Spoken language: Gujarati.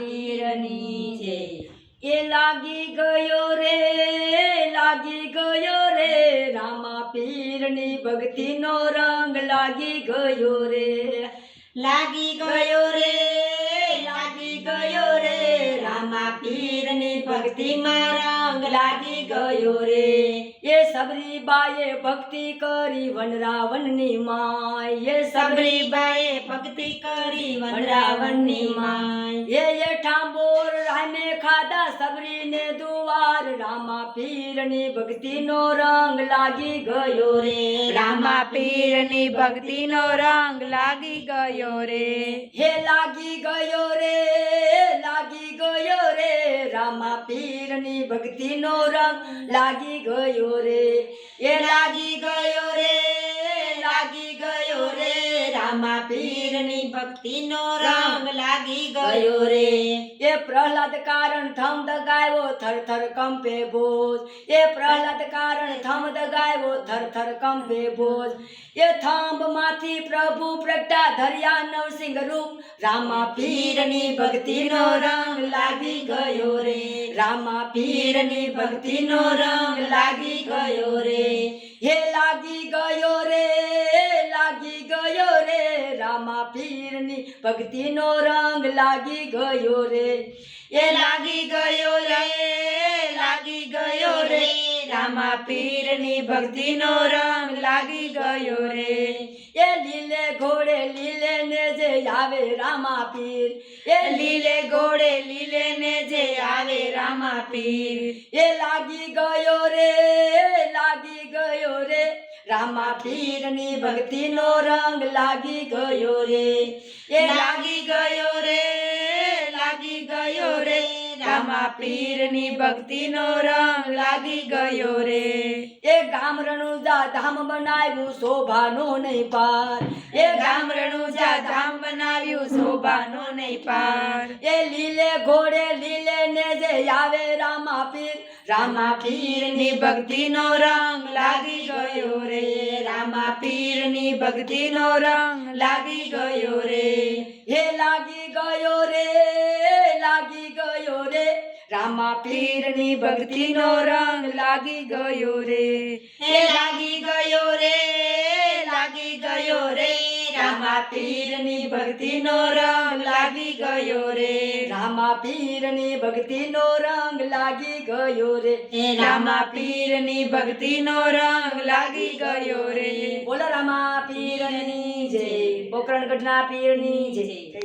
પીરની છે એ લાગી ગયો રે, લાગી ગયો રે. રામા પીરની ભક્તિનો રંગ લાગી ગયો રે. લાગી ગયો રે. પીરની ભક્તિમાં રંગ લાગી ગયો રે. એ સબરીબાએ ભક્તિ કરી વનરાવનની માય. એ સબરી સબરીબાએ ભક્તિ કરી વનરાવનની માય. એ ઠાંબોર રામે ખાધા સબરીને દુવાર. રામા પીરની ભક્તિનો રંગ લાગી ગયો રે. રામા પીરની ભક્તિનો રંગ લાગી ગયો રે. હે લાગી ગયો રે. પીરની ભક્તિનો રંગ લાગી ગયો રે. એ લાગી ગયો રે. રામા પીરની ભક્તિનો રંગ લાગી ગયો રે. એ પ્રહલાદ કારણ થમ દગાવ્યો થર થર કંપે ભોજ. એ પ્રહલાદ કારણ થમ દગાવ્યો થર થર કંપે ભોજ. એ થંભમાંથી પ્રભુ પ્રગટા ધર્યા નવસિંહ રૂપ. રામા પીરની ભક્તિનો રંગ લાગી ગયો રે. રામા પીરની ભક્તિનો રંગ લાગી ગયો રે. હે લાગી ગયો પીરની ભક્તિનો રંગ લાગી ગયો રે. એ લાગી ગયો રે, લાગી ગયો રે. રામા પીરની ભક્તિનો રંગ લાગી ગયો રે. એ લીલે ઘોડે લીલે ને જે આવે રામા પીર. એ લીલે ઘોડે લીલે ને જે આવે રામા પીર. એ લાગી ગયો રે રામા પીરની ભક્તિનો રંગ લાગી ગયો રે. એ લાગી ગયો રે લાગી ગયો રે. રામા પીરની ભક્તિનો રંગ લાગી ગયો રે. એ ગામ રણુજા ધામ બનાવ્યું, શોભાનો નહીં પાર. એ ગામ રણુજા ધામ બનાવ્યું, શોભાનો નહીં પાર. એ લીલે ઘોડે લીલે ને જે આવે રામા પીર. રામા પીરની ભક્તિનો રંગ લાગી ગયો રે. રામા પીરની ભક્તિનો રંગ લાગી ગયો રે. હે લાગી રામા પીરની ભક્તિનો રંગ લાગી ગયો રે. હે લાગી ગયો રે લાગી ગયો રે. રામા પીરની ભક્તિનો રંગ લાગી ગયો રે. રામા પીરની ભક્તિનો રંગ લાગી ગયો રે. હે રામા પીરની ભક્તિનો રંગ લાગી ગયો રે. બોલો રામા પીરની જય. પોકરણગઢના પીરની જય.